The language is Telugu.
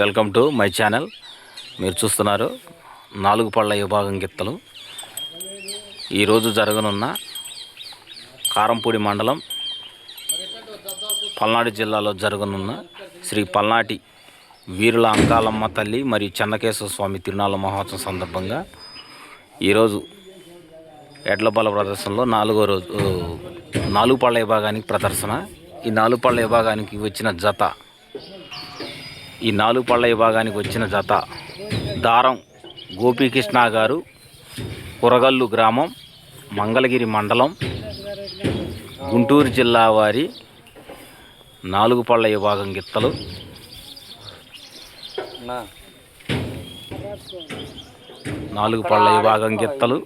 Welcome to my channel. మీరు చూస్తున్నారు నాలుగు పళ్ళ విభాగం గిత్తలు. ఈరోజు జరగనున్న కారంపూడి మండలం పల్నాడు జిల్లాలో జరగనున్న శ్రీ పల్నాటి వీరుల అంకాలమ్మ తల్లి మరియు చెన్నకేశ్వర స్వామి తిరునాళ్ళ మహోత్సవం సందర్భంగా ఈరోజు ఎడ్ల బల ప్రదర్శనలో నాలుగో రోజు నాలుగు పళ్ళ విభాగానికి ప్రదర్శన. ఈ నాలుగు పళ్ళ విభాగానికి వచ్చిన జత ఈ నాలుగు పళ్ళ విభాగానికి వచ్చిన జత దారం గోపీకృష్ణ గారు కురగల్లు గ్రామం మంగళగిరి మండలం గుంటూరు జిల్లా వారి నాలుగు పళ్ళ విభాగం గిత్తలు. నాలుగు పళ్ళ విభాగం గిత్తలు.